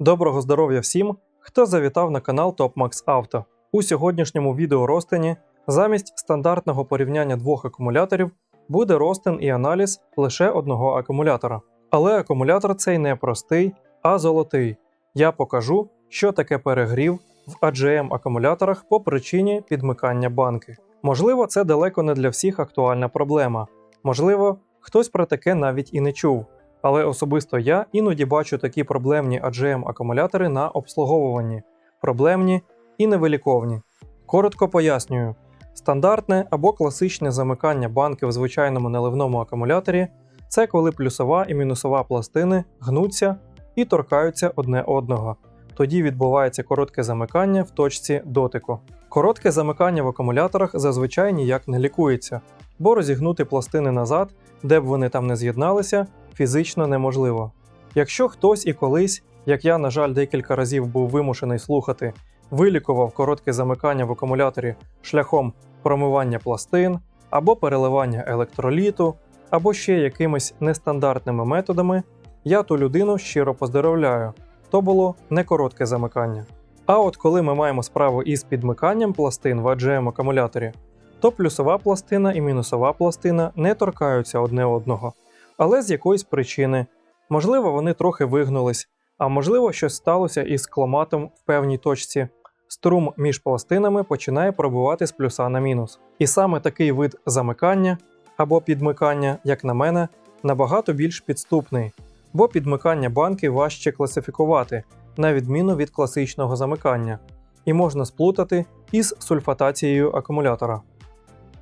Доброго здоров'я всім, хто завітав на канал TopMax Auto. У сьогоднішньому відео розтині замість стандартного порівняння двох акумуляторів буде розтин і аналіз лише одного акумулятора. Але акумулятор цей не простий, а золотий. Я покажу, що таке перегрів в AGM акумуляторах по причині підмикання банки. Можливо, це далеко не для всіх актуальна проблема. Можливо, хтось про таке навіть і не чув. Але особисто я іноді бачу такі проблемні AGM акумулятори на обслуговуванні, проблемні і невиліковні. Коротко пояснюю: стандартне або класичне замикання банки в звичайному наливному акумуляторі це коли плюсова і мінусова пластини гнуться і торкаються одне одного. Тоді відбувається коротке замикання в точці дотику. Коротке замикання в акумуляторах зазвичай ніяк не лікується, бо розігнути пластини назад, де б вони там не з'єдналися, фізично неможливо. Якщо хтось і колись, як я, на жаль, декілька разів був вимушений слухати, вилікував коротке замикання в акумуляторі шляхом промивання пластин або переливання електроліту, або ще якимись нестандартними методами, я ту людину щиро поздоровляю. То було не коротке замикання. А от коли ми маємо справу із підмиканням пластин в AGM акумуляторі, то плюсова пластина і мінусова пластина не торкаються одне одного, але з якоїсь причини. Можливо, вони трохи вигнулись, а можливо, щось сталося із кломатом в певній точці. Струм між пластинами починає пробувати з плюса на мінус. І саме такий вид замикання або підмикання, як на мене, набагато більш підступний, бо підмикання банки важче класифікувати, на відміну від класичного замикання, і можна сплутати із сульфатацією акумулятора.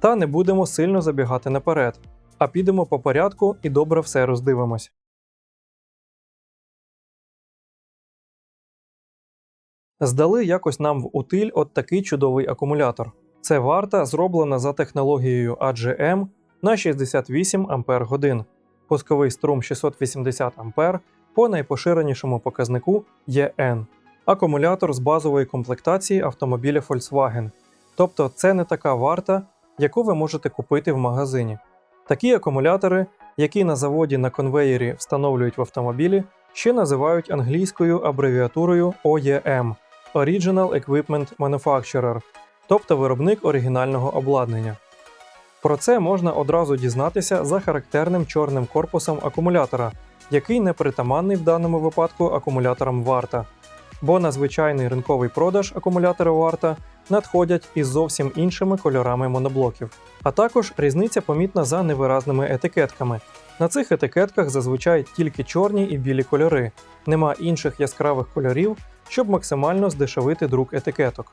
Та не будемо сильно забігати наперед, а підемо по порядку і добре все роздивимось. Здали якось нам в утиль от такий чудовий акумулятор. Це варта зроблена за технологією AGM на 68 Ампер годин, пусковий струм 680 А по найпоширенішому показнику EN. Акумулятор з базової комплектації автомобіля Volkswagen. Тобто це не така варта, яку ви можете купити в магазині. Такі акумулятори, які на заводі на конвеєрі встановлюють в автомобілі, ще називають англійською абревіатурою OEM Original Equipment Manufacturer, тобто виробник оригінального обладнання. Про це можна одразу дізнатися за характерним чорним корпусом акумулятора, який не притаманний в даному випадку акумуляторам варта, бо на звичайний ринковий продаж акумулятори варта надходять із зовсім іншими кольорами моноблоків. А також різниця помітна за невиразними етикетками. На цих етикетках зазвичай тільки чорні і білі кольори, нема інших яскравих кольорів, щоб максимально здешевити друк етикеток.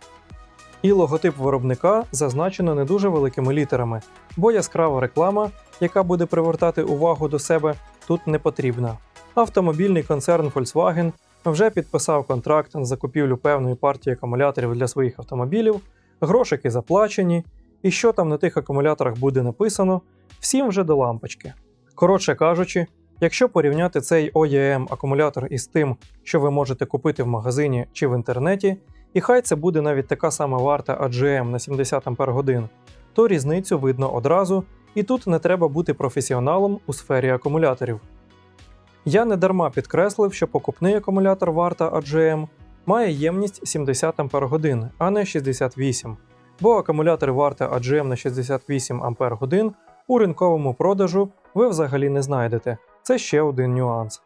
І логотип виробника зазначено не дуже великими літерами, бо яскрава реклама, яка буде привертати увагу до себе, тут не потрібна. Автомобільний концерн Volkswagen вже підписав контракт на закупівлю певної партії акумуляторів для своїх автомобілів, грошики заплачені, і що там на тих акумуляторах буде написано, всім вже до лампочки. Коротше кажучи, якщо порівняти цей OEM акумулятор із тим, що ви можете купити в магазині чи в інтернеті, і хай це буде навіть така сама варта AGM на 70 Ах, то різницю видно одразу, і тут не треба бути професіоналом у сфері акумуляторів. Я не дарма підкреслив, що покупний акумулятор варта AGM має ємність 70 Ах, а не 68, бо акумулятори варта AGM на 68 Ах у ринковому продажу ви взагалі не знайдете. Це ще один нюанс.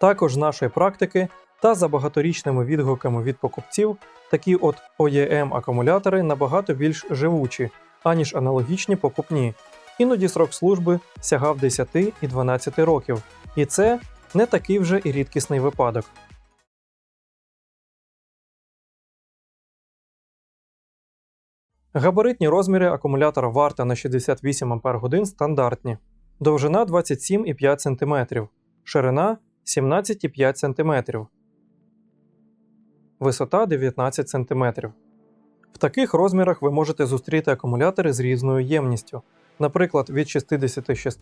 Також з нашої практики та за багаторічними відгуками від покупців, такі от OEM акумулятори набагато більш живучі, аніж аналогічні покупні. Іноді срок служби сягав 10 і 12 років, і це не такий вже і рідкісний випадок. Габаритні розміри акумулятора варта на 68 Ах стандартні. Довжина 27,5 см, ширина 17,5 см, висота 19 см. В таких розмірах ви можете зустріти акумулятори з різною ємністю, наприклад, від 66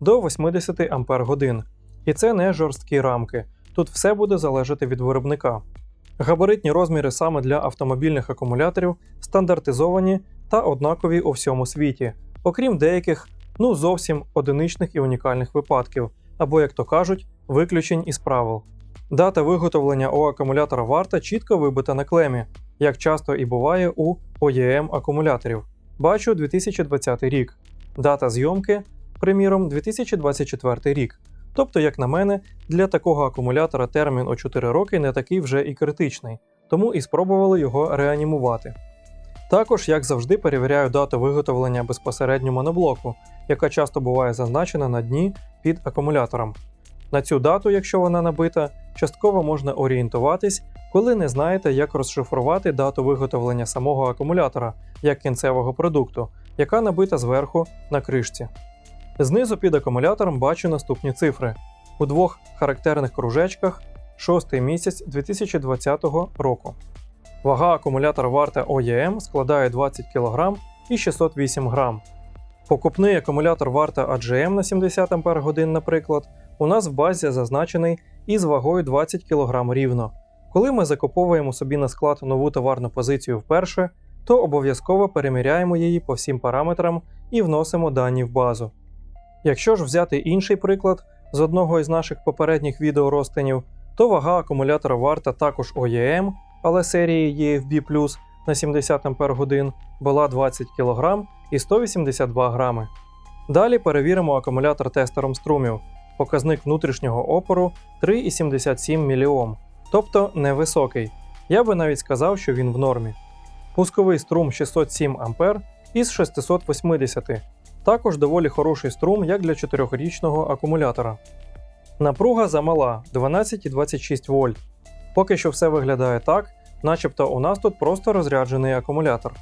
до 80 Ах. І це не жорсткі рамки. Тут все буде залежати від виробника. Габаритні розміри саме для автомобільних акумуляторів стандартизовані та однакові у всьому світі, окрім деяких, ну зовсім одиничних і унікальних випадків, або, як то кажуть, виключень із правил. Дата виготовлення у акумулятора варта чітко вибита на клемі, як часто і буває у OEM акумуляторів. Бачу 2020 рік. Дата зйомки, приміром, 2024 рік. Тобто, як на мене, для такого акумулятора термін у 4 роки не такий вже і критичний, тому і спробували його реанімувати. Також, як завжди, перевіряю дату виготовлення безпосередньо моноблоку, яка часто буває зазначена на дні під акумулятором. На цю дату, якщо вона набита, частково можна орієнтуватись, коли не знаєте, як розшифрувати дату виготовлення самого акумулятора як кінцевого продукту, яка набита зверху на кришці. Знизу під акумулятором бачу наступні цифри. У двох характерних кружечках 6 місяць 2020 року. Вага акумулятора варта OEM складає 20 кг і 608 г. Покупний акумулятор варта AGM на 70 Ах, наприклад, у нас в базі зазначений із вагою 20 кг рівно. Коли ми закуповуємо собі на склад нову товарну позицію вперше, то обов'язково переміряємо її по всім параметрам і вносимо дані в базу. Якщо ж взяти інший приклад з одного із наших попередніх відеоростинів, то вага акумулятора варта також OEM, але серії EFB на 70 Ах була 20 кг і 182 грами. Далі перевіримо акумулятор тестером струмів. Показник внутрішнього опору 3,77 мОм, тобто невисокий. Я би навіть сказав, що він в нормі. Пусковий струм 607 А із 680 також доволі хороший струм, як для 4-річного акумулятора. Напруга замала 12,26 вольт. Поки що все виглядає так, начебто у нас тут просто розряджений акумулятор.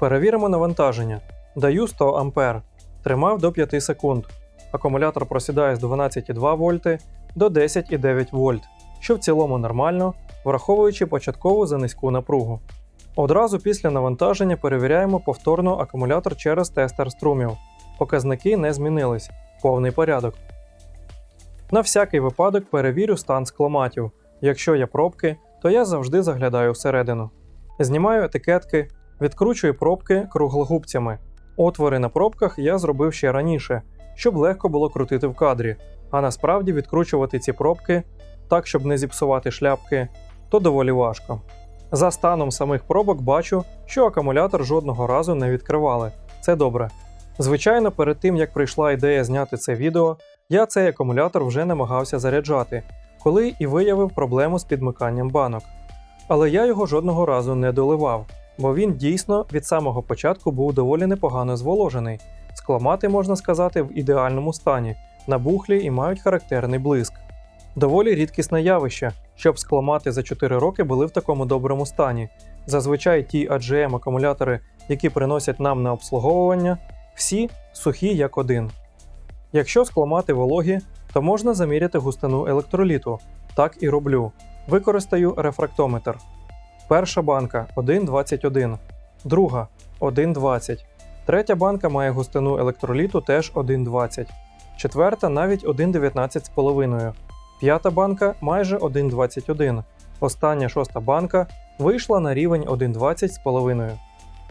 Перевіримо навантаження. Даю 100 А. Тримав до 5 секунд. Акумулятор просідає з 12,2 вольти до 10,9 вольт, що в цілому нормально, враховуючи початкову за низьку напругу. Одразу після навантаження перевіряємо повторно акумулятор через тестер струмів. Показники не змінились, повний порядок. На всякий випадок перевірю стан скломатів. Якщо є пробки, то я завжди заглядаю всередину. Знімаю етикетки, відкручую пробки круглогубцями. Отвори на пробках я зробив ще раніше, щоб легко було крутити в кадрі, а насправді відкручувати ці пробки так, щоб не зіпсувати шляпки, то доволі важко. За станом самих пробок бачу, що акумулятор жодного разу не відкривали. Це добре. Звичайно, перед тим як прийшла ідея зняти це відео, я цей акумулятор вже намагався заряджати, коли і виявив проблему з підмиканням банок. Але я його жодного разу не доливав, бо він дійсно від самого початку був доволі непогано зволожений. Скламати, можна сказати, в ідеальному стані, набухлі і мають характерний блиск. Доволі рідкісне явище, щоб скламати за 4 роки були в такому доброму стані. Зазвичай ті AGM акумулятори, які приносять нам на обслуговування, всі сухі як один. Якщо скламати вологі, то можна заміряти густину електроліту. Так і роблю. Використаю рефрактометр. Перша банка 1,21, друга 1,20. Третя банка має густину електроліту теж 1,20. Четверта навіть 1,19,5. П'ята банка майже 1,21. Остання шоста банка вийшла на рівень 1,20,5.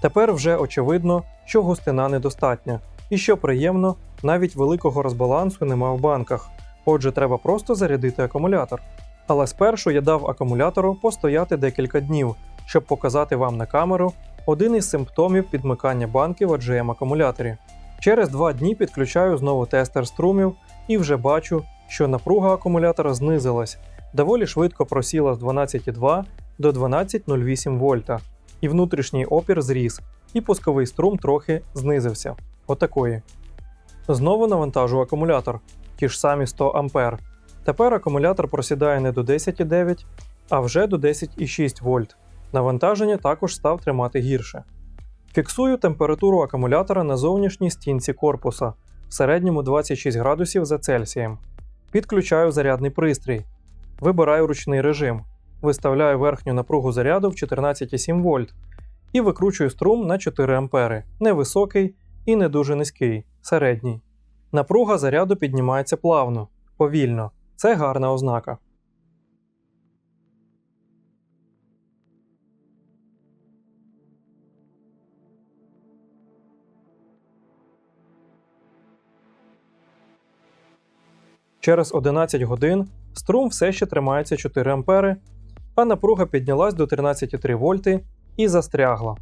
Тепер вже очевидно, що густина недостатня, і що приємно, навіть великого розбалансу нема в банках, отже, треба просто зарядити акумулятор. Але спершу я дав акумулятору постояти декілька днів, щоб показати вам на камеру один із симптомів підмикання банки в AGM акумуляторі. Через два дні підключаю знову тестер струмів і вже бачу, що напруга акумулятора знизилась, доволі швидко просіла з 12,2 до 12,08 вольта, і внутрішній опір зріс, і пусковий струм трохи знизився. Отакої. Знову навантажу акумулятор, ті ж самі 100 А. Тепер акумулятор просідає не до 10,9, а вже до 10,6 вольт. Навантаження також став тримати гірше. Фіксую температуру акумулятора на зовнішній стінці корпуса в середньому 26 градусів за Цельсієм. Підключаю зарядний пристрій. Вибираю ручний режим. Виставляю верхню напругу заряду в 14,7 вольт і викручую струм на 4 А. Невисокий і не дуже низький, середній. Напруга заряду піднімається плавно, повільно. Це гарна ознака. Через 11 годин струм все ще тримається 4 ампери, а напруга піднялась до 13,3 вольти і застрягла.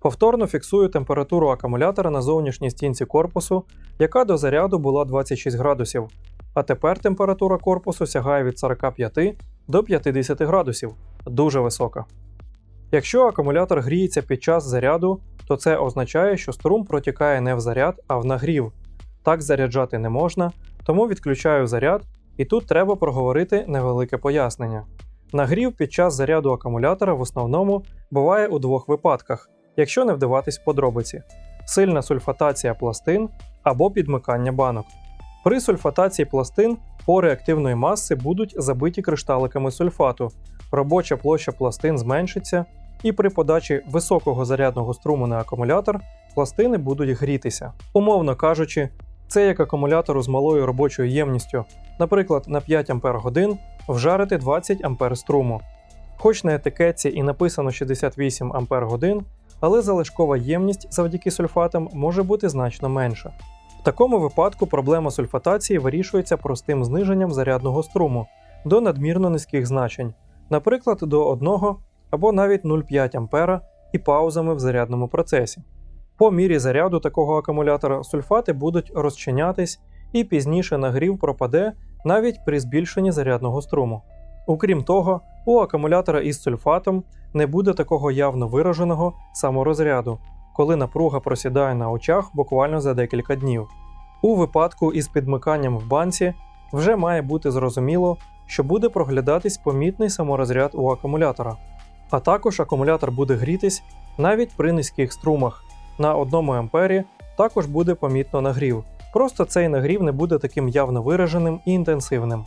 Повторно фіксую температуру акумулятора на зовнішній стінці корпусу, яка до заряду була 26 градусів, а тепер температура корпусу сягає від 45 до 50 градусів, дуже висока. Якщо акумулятор гріється під час заряду, то це означає, що струм протікає не в заряд, а в нагрів. Так заряджати не можна, тому відключаю заряд, і тут треба проговорити невелике пояснення. Нагрів під час заряду акумулятора в основному буває у двох випадках, якщо не вдаватись в подробиці: сильна сульфатація пластин або підмикання банок. При сульфатації пластин пори активної маси будуть забиті кришталиками сульфату, робоча площа пластин зменшиться, і при подачі високого зарядного струму на акумулятор пластини будуть грітися. Умовно кажучи, це як акумулятору з малою робочою ємністю, наприклад, на 5 Ах вжарити 20 А струму. Хоч на етикетці і написано 68 Ах, але залишкова ємність завдяки сульфатам може бути значно менша. В такому випадку проблема сульфатації вирішується простим зниженням зарядного струму до надмірно низьких значень, наприклад, до 1 або навіть 0,5 А і паузами в зарядному процесі. По мірі заряду такого акумулятора сульфати будуть розчинятись і пізніше нагрів пропаде навіть при збільшенні зарядного струму. Окрім того, у акумулятора із сульфатом не буде такого явно вираженого саморозряду, коли напруга просідає на очах буквально за декілька днів. У випадку із підмиканням в банці вже має бути зрозуміло, що буде проглядатись помітний саморозряд у акумулятора. А також акумулятор буде грітись навіть при низьких струмах. На 1 ампері також буде помітно нагрів. Просто цей нагрів не буде таким явно вираженим і інтенсивним.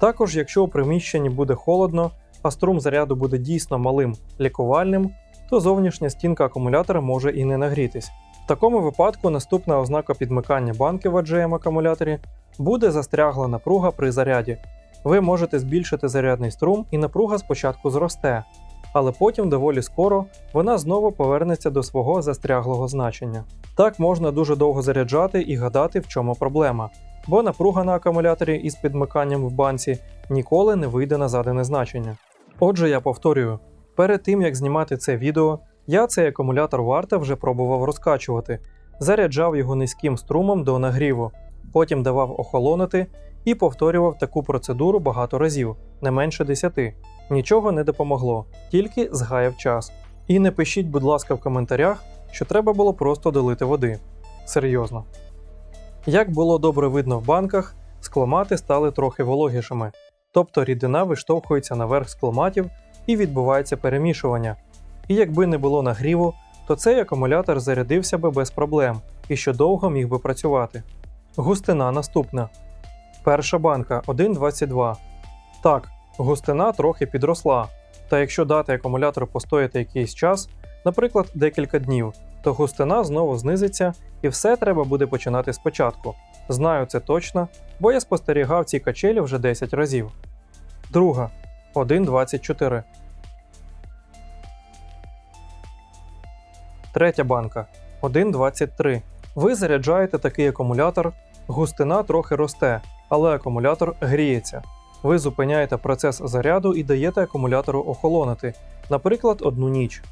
Також, якщо у приміщенні буде холодно, а струм заряду буде дійсно малим лікувальним, то зовнішня стінка акумулятора може і не нагрітись. В такому випадку наступна ознака підмикання банки в AGM акумуляторі буде застрягла напруга при заряді. Ви можете збільшити зарядний струм і напруга спочатку зросте, але потім доволі скоро вона знову повернеться до свого застряглого значення. Так можна дуже довго заряджати і гадати, в чому проблема, бо напруга на акумуляторі із підмиканням в банці ніколи не вийде на задане значення. Отже, я повторюю, перед тим як знімати це відео, я цей акумулятор варта вже пробував розкачувати, заряджав його низьким струмом до нагріву, потім давав охолонути і повторював таку процедуру багато разів, не менше 10. Нічого не допомогло, тільки згаяв час. І не пишіть, будь ласка, в коментарях, що треба було просто долити води. Серйозно. Як було добре видно в банках, скломати стали трохи вологішими, тобто рідина виштовхується наверх скломатів і відбувається перемішування. І якби не було нагріву, то цей акумулятор зарядився би без проблем і що довго міг би працювати. Густина наступна. Перша банка 1,22. Так, густина трохи підросла. Та якщо дати акумулятору постояти якийсь час, наприклад, декілька днів, то густина знову знизиться і все треба буде починати спочатку. Знаю це точно, бо я спостерігав ці качелі вже 10 разів. Друга 1,24. Третя банка 1,23. Ви заряджаєте такий акумулятор, густина трохи росте, але акумулятор гріється. Ви зупиняєте процес заряду і даєте акумулятору охолонути, наприклад, одну ніч.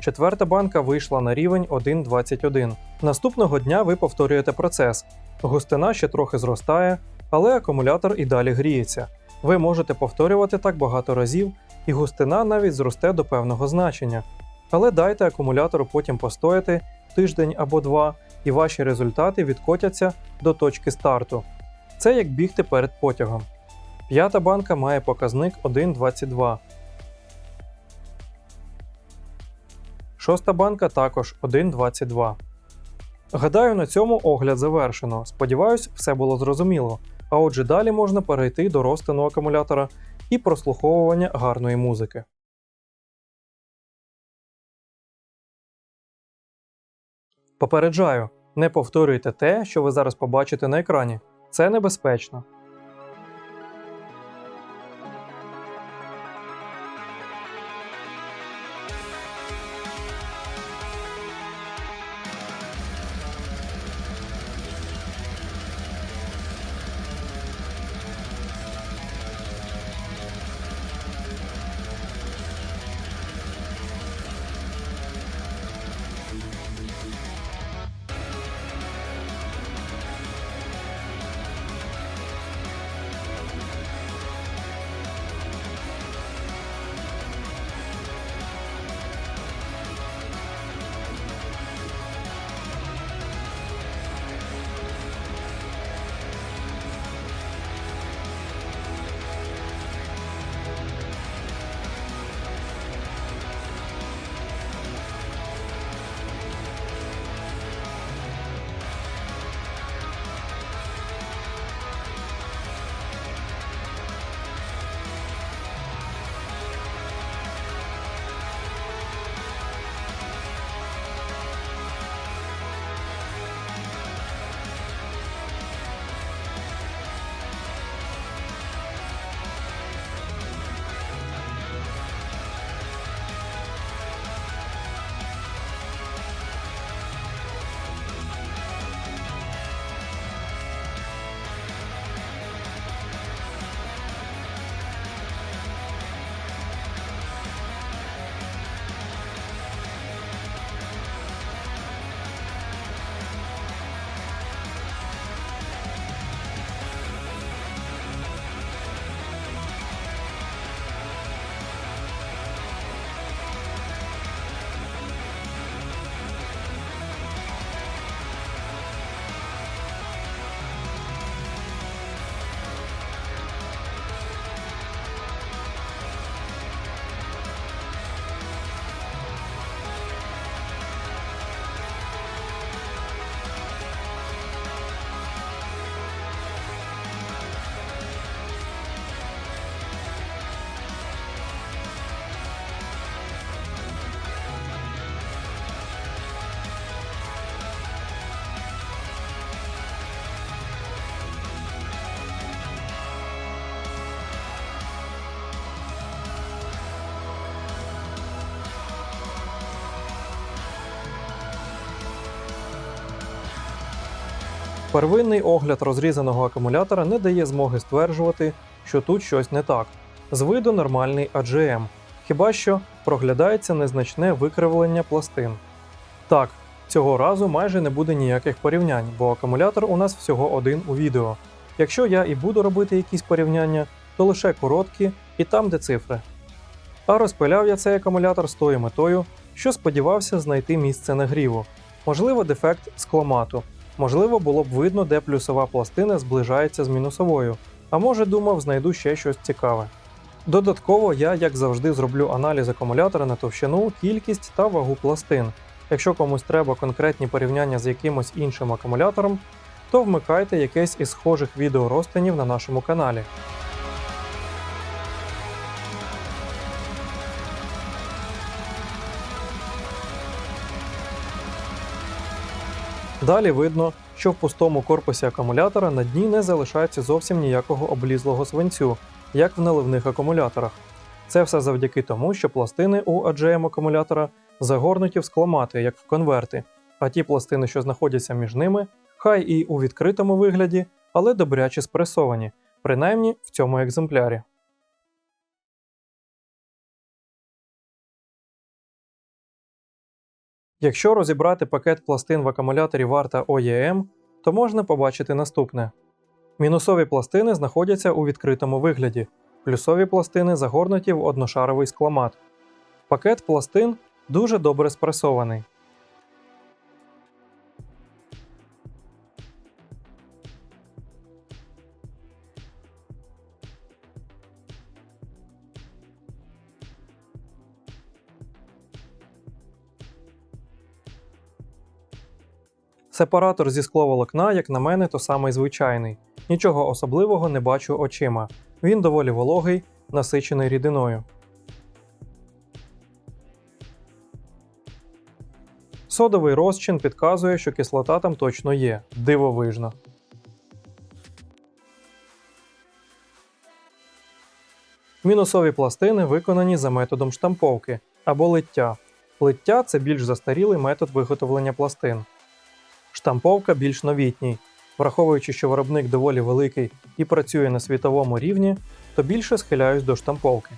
Четверта банка вийшла на рівень 1,21. Наступного дня ви повторюєте процес. Густина ще трохи зростає, але акумулятор і далі гріється. Ви можете повторювати так багато разів, і густина навіть зросте до певного значення. Але дайте акумулятору потім постояти тиждень або два, і ваші результати відкотяться до точки старту. Це як бігти перед потягом. П'ята банка має показник 1,22. Шоста банка також 1,22. Гадаю, на цьому огляд завершено. Сподіваюсь, все було зрозуміло. А отже, далі можна перейти до розтину акумулятора і прослуховування гарної музики. Попереджаю, не повторюйте те, що ви зараз побачите на екрані. Це небезпечно. Первинний огляд розрізаного акумулятора не дає змоги стверджувати, що тут щось не так. З виду нормальний AGM, хіба що проглядається незначне викривлення пластин. Так, цього разу майже не буде ніяких порівнянь, бо акумулятор у нас всього один у відео. Якщо я і буду робити якісь порівняння, то лише короткі і там, де цифри. А розпиляв я цей акумулятор з тою метою, що сподівався знайти місце нагріву, можливо, дефект скломату, можливо, було б видно, де плюсова пластина зближається з мінусовою, а може думав, знайду ще щось цікаве. Додатково я, як завжди, зроблю аналіз акумулятора на товщину, кількість та вагу пластин. Якщо комусь треба конкретні порівняння з якимось іншим акумулятором, то вмикайте якесь із схожих відеорозтинів на нашому каналі. Далі видно, що в пустому корпусі акумулятора на дні не залишається зовсім ніякого облізлого свинцю, як в наливних акумуляторах. Це все завдяки тому, що пластини у AGM акумулятора загорнуті в скломати, як в конверти, а ті пластини, що знаходяться між ними, хай і у відкритому вигляді, але добряче спресовані, принаймні в цьому екземплярі. Якщо розібрати пакет пластин в акумуляторі варта OEM, то можна побачити наступне: мінусові пластини знаходяться у відкритому вигляді, плюсові пластини загорнуті в одношаровий скламат. Пакет пластин дуже добре спресований. Сепаратор зі скловолокна, як на мене, то самий звичайний. Нічого особливого не бачу очима. Він доволі вологий, насичений рідиною. Содовий розчин підказує, що кислота там точно є. Дивовижно. Мінусові пластини виконані за методом штамповки або лиття. Лиття це більш застарілий метод виготовлення пластин. Штамповка більш новітній. Враховуючи, що виробник доволі великий і працює на світовому рівні, то більше схиляюсь до штамповки.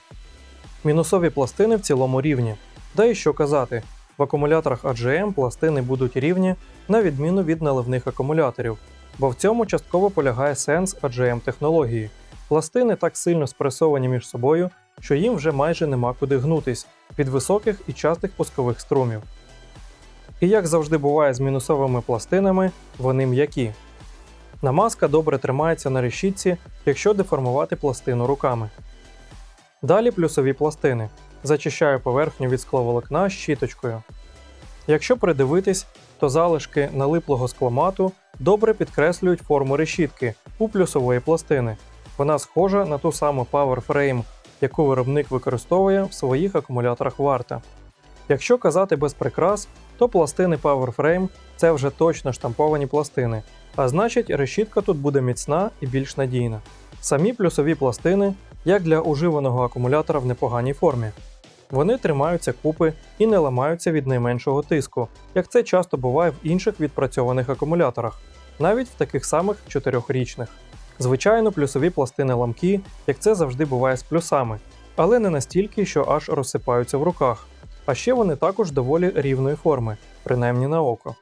Мінусові пластини в цілому рівні. Да і що казати, в акумуляторах AGM пластини будуть рівні на відміну від наливних акумуляторів, бо в цьому частково полягає сенс AGM технології. Пластини так сильно спресовані між собою, що їм вже майже нема куди гнутись від високих і частих пускових струмів. І як завжди буває з мінусовими пластинами, вони м'які. Намазка добре тримається на решітці, якщо деформувати пластину руками. Далі плюсові пластини. Зачищаю поверхню від скловолокна щіточкою. Якщо придивитись, то залишки налиплого скломату добре підкреслюють форму решітки у плюсової пластини. Вона схожа на ту саму Power Frame, яку виробник використовує в своїх акумуляторах варта. Якщо казати без прикрас, то пластини Power Frame – це вже точно штамповані пластини, а значить, решітка тут буде міцна і більш надійна. Самі плюсові пластини, як для уживаного акумулятора в непоганій формі. Вони тримаються купи і не ламаються від найменшого тиску, як це часто буває в інших відпрацьованих акумуляторах, навіть в таких самих чотирьохрічних. Звичайно, плюсові пластини ламкі, як це завжди буває з плюсами, але не настільки, що аж розсипаються в руках. А ще вони також доволі рівної форми, принаймні на око.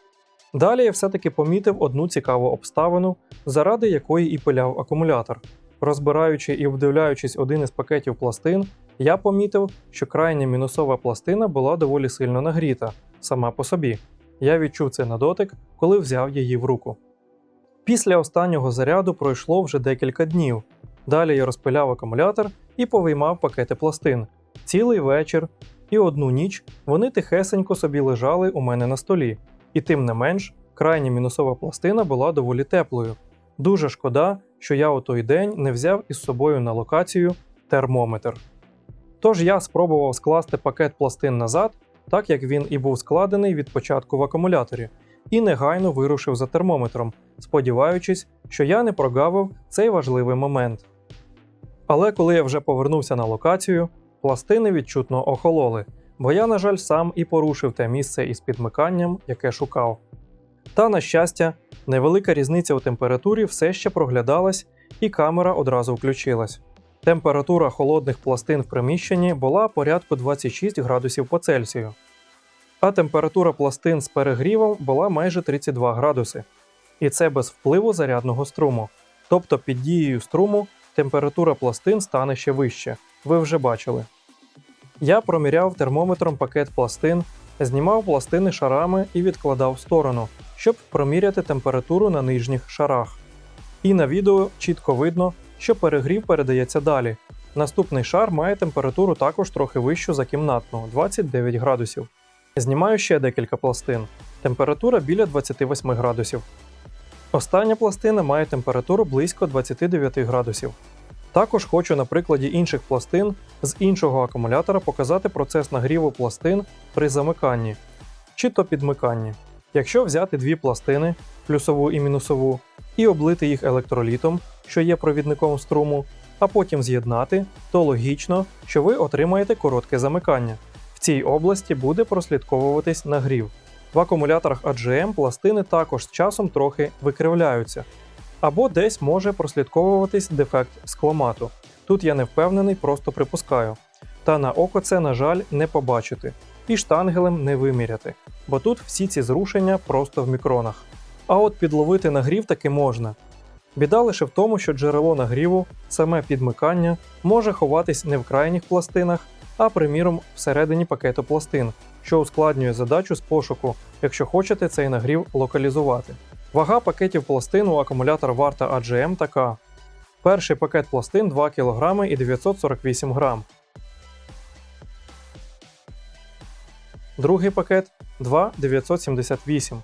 Далі я все-таки помітив одну цікаву обставину, заради якої і пиляв акумулятор. Розбираючи і обдивляючись один із пакетів пластин, я помітив, що крайня мінусова пластина була доволі сильно нагріта сама по собі. Я відчув це на дотик, коли взяв її в руку. Після останнього заряду пройшло вже декілька днів. Далі я розпиляв акумулятор і повиймав пакети пластин. Цілий вечір і одну ніч вони тихесенько собі лежали у мене на столі, і тим не менш, крайня мінусова пластина була доволі теплою. Дуже шкода, що я у той день не взяв із собою на локацію термометр. Тож я спробував скласти пакет пластин назад, так як він і був складений від початку в акумуляторі, і негайно вирушив за термометром, сподіваючись, що я не прогавив цей важливий момент. Але коли я вже повернувся на локацію, пластини відчутно охололи, бо я, на жаль, сам і порушив те місце із підмиканням, яке шукав. Та, на щастя, Невелика різниця у температурі все ще проглядалась, і камера одразу включилась. Температура холодних пластин в приміщенні була порядку 26 градусів по Цельсію, а температура пластин з перегрівом була майже 32 градуси. І це без впливу зарядного струму. Тобто під дією струму температура пластин стане ще вище. Ви вже бачили. Я проміряв термометром пакет пластин, знімав пластини шарами і відкладав в сторону, щоб проміряти температуру на нижніх шарах. І на відео чітко видно, що перегрів передається далі. Наступний шар має температуру також трохи вищу за кімнатну 29 градусів. Знімаю ще декілька пластин. Температура біля 28 градусів. Остання пластина має температуру близько 29 градусів. Також хочу на прикладі інших пластин з іншого акумулятора показати процес нагріву пластин при замиканні чи то підмиканні. Якщо взяти дві пластини, плюсову і мінусову, і облити їх електролітом, що є провідником струму, а потім з'єднати, то логічно, що ви отримаєте коротке замикання. В цій області буде прослідковуватись нагрів. В акумуляторах AGM пластини також з часом трохи викривляються, або десь може прослідковуватись дефект скломату. Тут я не впевнений, просто припускаю. Та на око це, на жаль, не побачити, і штангелем не виміряти, бо тут всі ці зрушення просто в мікронах. А от підловити нагрів таки можна. Біда лише в тому, що джерело нагріву, саме підмикання, може ховатись не в крайніх пластинах, а приміром всередині пакету пластин, що ускладнює задачу з пошуку, якщо хочете цей нагрів локалізувати. Вага пакетів пластин у акумулятор варта AGM така. Перший пакет пластин 2 кг і 948 г. Другий пакет 2,978.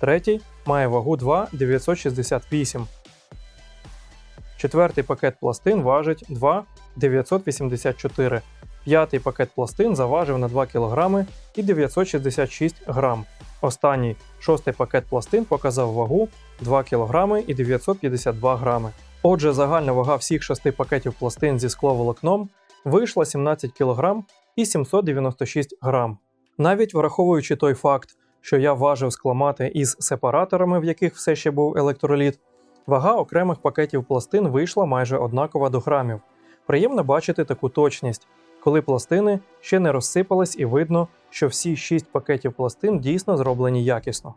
Третій має вагу 2,968. Четвертий пакет пластин важить 2,984. П'ятий пакет пластин заважив на 2 кг і 966 грам. Останній шостий пакет пластин показав вагу 2 кг і 952 грами. Отже, загальна вага всіх шести пакетів пластин зі скловолокном вийшла 17 кг і 796 грам. Навіть враховуючи той факт, що я важив скламати із сепараторами, в яких все ще був електроліт, вага окремих пакетів пластин вийшла майже однакова до грамів. Приємно бачити таку точність, коли пластини ще не розсипались і видно, що всі 6 пакетів пластин дійсно зроблені якісно.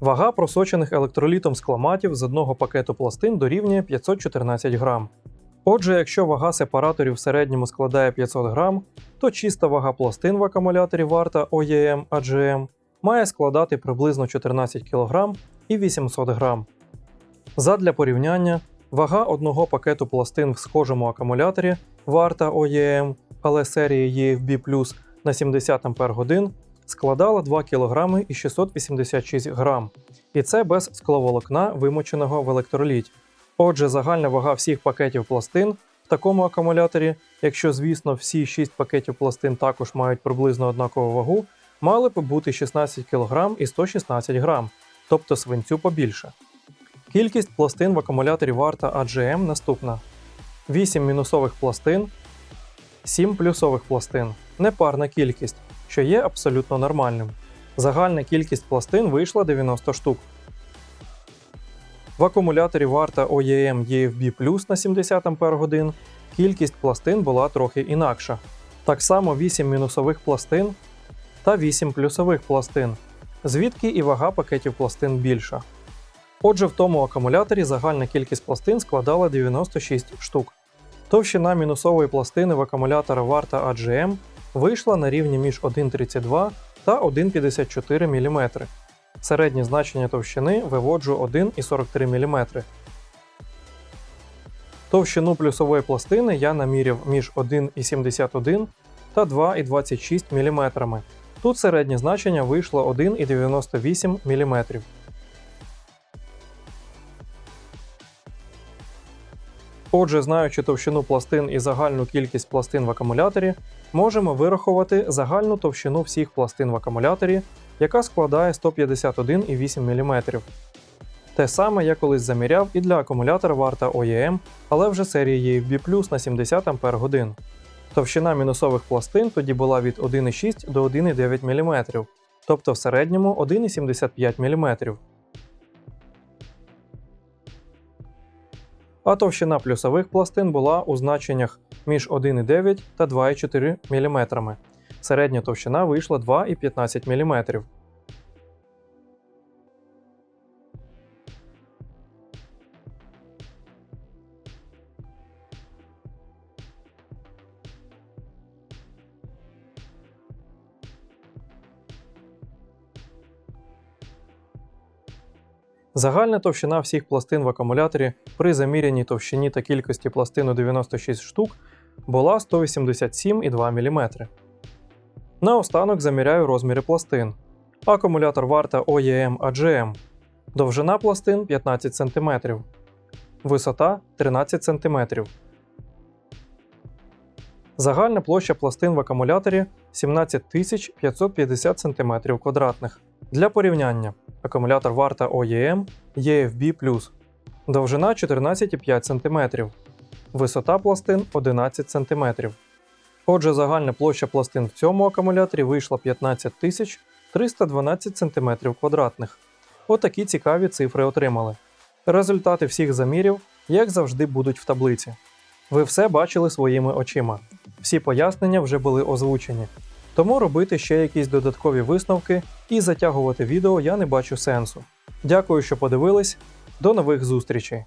Вага просочених електролітом скламатів з одного пакету пластин дорівнює 514 грам. Отже, якщо вага сепараторів в середньому складає 500 грам, то чиста вага пластин в акумуляторі варта OEM AGM має складати приблизно 14 кг і 800 грам. Задля порівняння, вага одного пакету пластин в схожому акумуляторі варта OEM, але серії EFB на 70 Ах складала 2 кг і 686 грам. І це без скловолокна, вимоченого в електроліті. Отже, загальна вага всіх пакетів пластин в такому акумуляторі, якщо, звісно, всі 6 пакетів пластин також мають приблизно однакову вагу, мали б бути 16 кг і 116 грам, тобто свинцю побільше. Кількість пластин в акумуляторі варта AGM наступна: 8 мінусових пластин, 7 плюсових пластин, непарна кількість, що є абсолютно нормальним. Загальна кількість пластин вийшла 90 штук. В акумуляторі варта OEM EFB Plus на 70 Ах кількість пластин була трохи інакша. Так само 8 мінусових пластин та 8 плюсових пластин, звідки і вага пакетів пластин більша. Отже, в тому акумуляторі загальна кількість пластин складала 96 штук. Товщина мінусової пластини в акумулятора варта AGM вийшла на рівні між 1,32 та 1,54 мм. Середнє значення товщини виводжу 1,43 мм. Товщину плюсової пластини я наміряв між 1,71 та 2,26 мм. Тут середнє значення вийшло 1,98 мм. Отже, знаючи товщину пластин і загальну кількість пластин в акумуляторі, можемо вирахувати загальну товщину всіх пластин в акумуляторі, яка складає 151,8 мм. Те саме я колись заміряв і для акумулятора варта OEM, але вже серії EFB на 70 Ах. Товщина мінусових пластин тоді була від 1,6 до 1,9 мм, тобто в середньому 1,75 мм. А товщина плюсових пластин була у значеннях між 1,9 та 2,4 мм. Середня товщина вийшла 2,15 мм. Загальна товщина всіх пластин в акумуляторі при заміряній товщині та кількості пластин у 96 штук була 187,2 мм. Наостанок заміряю розміри пластин. Акумулятор варта OEM AGM. Довжина пластин 15 см. Висота 13 см. Загальна площа пластин в акумуляторі 17 550 см квадратних. Для порівняння акумулятор варта OEM EFB+. Довжина 14,5 см. Висота пластин 11 см. Отже, загальна площа пластин в цьому акумуляторі вийшла 15 312 см. Отакі цікаві цифри отримали. Результати всіх замірів, як завжди, будуть в таблиці. Ви все бачили своїми очима. Всі пояснення вже були озвучені. Тому робити ще якісь додаткові висновки і затягувати відео я не бачу сенсу. Дякую, що подивились. До нових зустрічей!